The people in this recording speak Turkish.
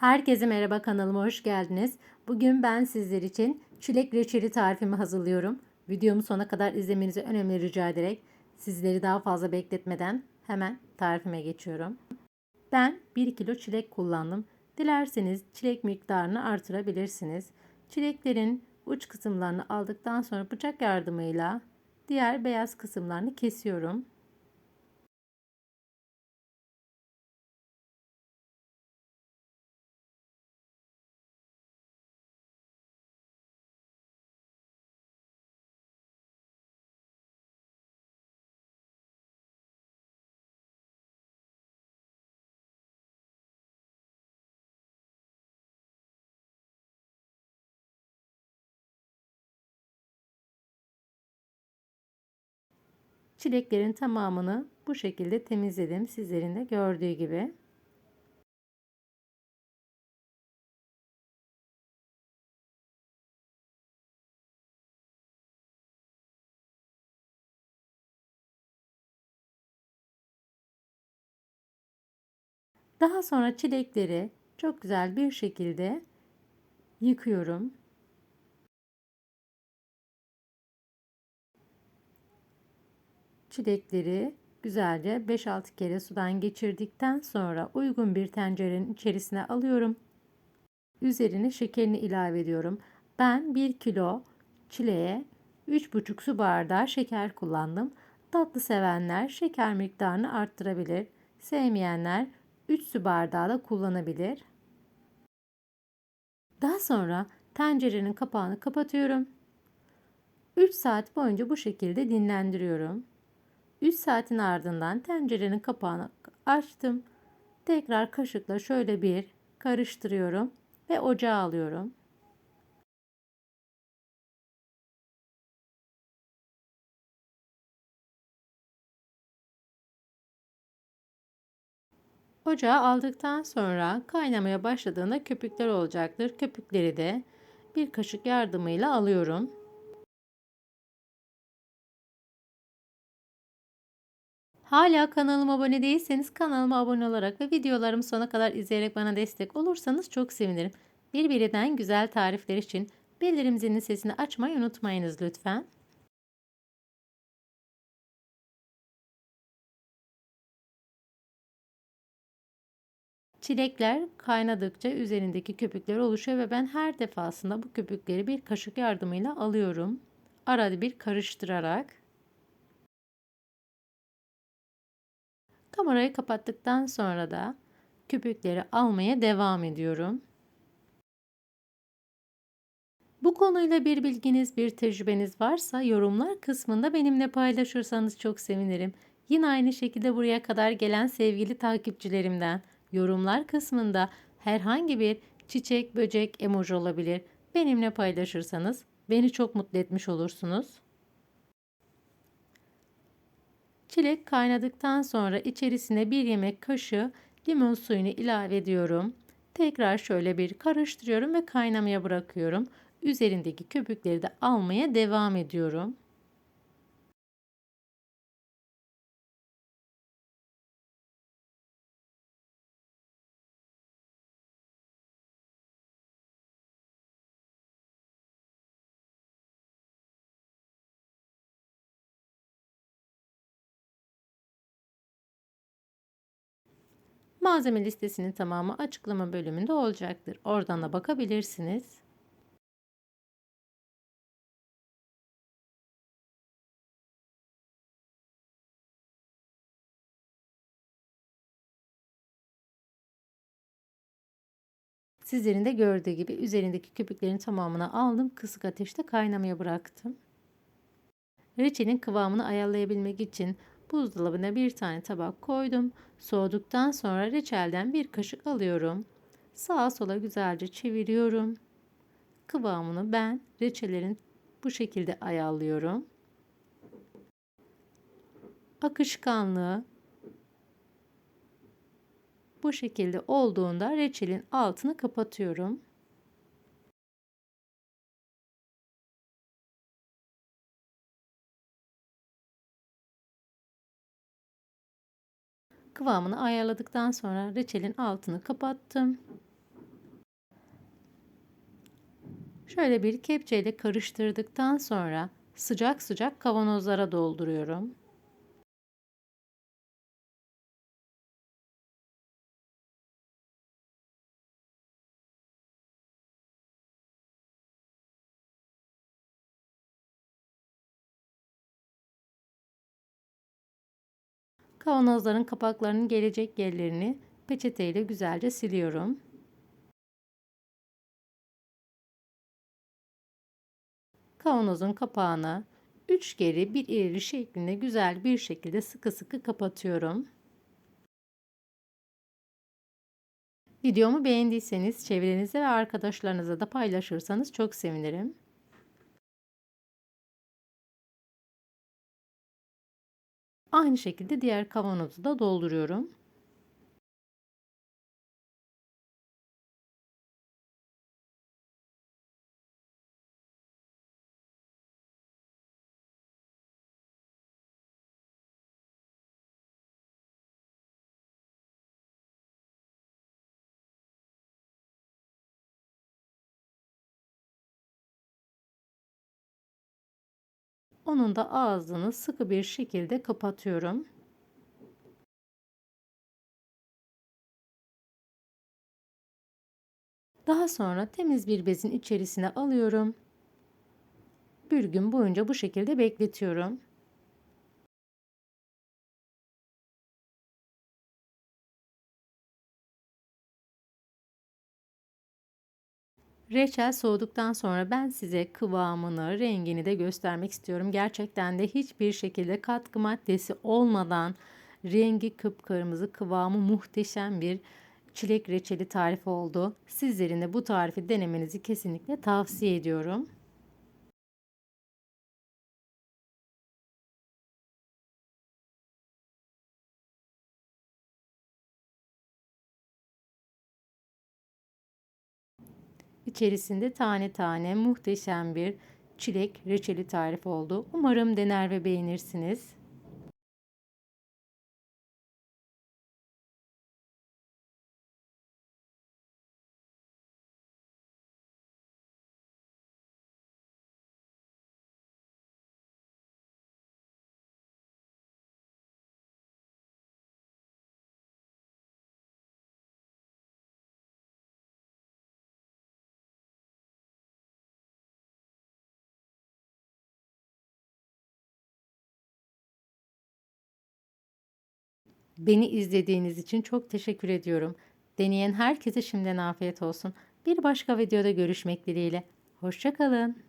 Herkese merhaba kanalıma hoş geldiniz. Bugün ben sizler için çilek reçeli tarifimi hazırlıyorum. Videomu sona kadar izlemenizi önemli rica ederek sizleri daha fazla bekletmeden hemen tarifime geçiyorum. Ben 1 kilo çilek kullandım. Dilerseniz çilek miktarını artırabilirsiniz. Çileklerin uç kısımlarını aldıktan sonra bıçak yardımıyla diğer beyaz kısımlarını kesiyorum. Çileklerin tamamını bu şekilde temizledim. Sizlerin de gördüğü gibi. Daha sonra çilekleri çok güzel bir şekilde yıkıyorum. Çilekleri güzelce 5-6 kere sudan geçirdikten sonra uygun bir tencerenin içerisine alıyorum. Üzerine şekerini ilave ediyorum. Ben 1 kilo çileğe 3,5 su bardağı şeker kullandım. Tatlı sevenler şeker miktarını arttırabilir. Sevmeyenler 3 su bardağı da kullanabilir. Daha sonra tencerenin kapağını kapatıyorum. 3 saat boyunca bu şekilde dinlendiriyorum. 3 saatin ardından tencerenin kapağını açtım. Tekrar kaşıkla şöyle bir karıştırıyorum ve ocağa alıyorum. Ocağa aldıktan sonra kaynamaya başladığında köpükler olacaktır. Köpükleri de bir kaşık yardımıyla alıyorum. Hala kanalıma abone değilseniz kanalıma abone olarak ve videolarımı sona kadar izleyerek bana destek olursanız çok sevinirim. Birbirinden güzel tarifler için bildirim zilinin sesini açmayı unutmayınız lütfen. Çilekler kaynadıkça üzerindeki köpükler oluşuyor ve ben her defasında bu köpükleri bir kaşık yardımıyla alıyorum. Arada bir karıştırarak. Kamerayı kapattıktan sonra da köpükleri almaya devam ediyorum. Bu konuyla bir bilginiz, bir tecrübeniz varsa yorumlar kısmında benimle paylaşırsanız çok sevinirim. Yine aynı şekilde buraya kadar gelen sevgili takipçilerimden yorumlar kısmında herhangi bir çiçek, böcek, emoji olabilir. Benimle paylaşırsanız beni çok mutlu etmiş olursunuz. Çilek kaynadıktan sonra içerisine bir yemek kaşığı limon suyunu ilave ediyorum. Tekrar şöyle bir karıştırıyorum ve kaynamaya bırakıyorum. Üzerindeki köpükleri de almaya devam ediyorum. Malzeme listesinin tamamı açıklama bölümünde olacaktır. Oradan da bakabilirsiniz. Sizlerin de gördüğü gibi üzerindeki köpüklerin tamamını aldım. Kısık ateşte kaynamaya bıraktım. Reçelin kıvamını ayarlayabilmek için buzdolabına bir tane tabak koydum. Soğuduktan sonra reçelden bir kaşık alıyorum. Sağa sola güzelce çeviriyorum. Kıvamını ben reçellerin bu şekilde ayarlıyorum. Akışkanlığı bu şekilde olduğunda reçelin altını kapatıyorum. Kıvamını ayarladıktan sonra reçelin altını kapattım. Şöyle bir kepçeyle karıştırdıktan sonra sıcak sıcak kavanozlara dolduruyorum. Kavanozların kapaklarının gelecek yerlerini peçeteyle güzelce siliyorum. Kavanozun kapağını 3 geri bir ileri şeklinde güzel bir şekilde sıkı sıkı kapatıyorum. Videomu beğendiyseniz çevrenize ve arkadaşlarınıza da paylaşırsanız çok sevinirim. Aynı şekilde diğer kavanozu da dolduruyorum. Onun da ağzını sıkı bir şekilde kapatıyorum. Daha sonra temiz bir bezin içerisine alıyorum. Bir gün boyunca bu şekilde bekletiyorum. Reçel soğuduktan sonra ben size kıvamını, rengini de göstermek istiyorum. Gerçekten de hiçbir şekilde katkı maddesi olmadan rengi kıpkırmızı, kıvamı muhteşem bir çilek reçeli tarifi oldu. Sizlerin de bu tarifi denemenizi kesinlikle tavsiye ediyorum. İçerisinde tane tane muhteşem bir çilek reçeli tarifi oldu. Umarım dener ve beğenirsiniz. Beni izlediğiniz için çok teşekkür ediyorum. Deneyen herkese şimdiden afiyet olsun. Bir başka videoda görüşmek dileğiyle. Hoşçakalın.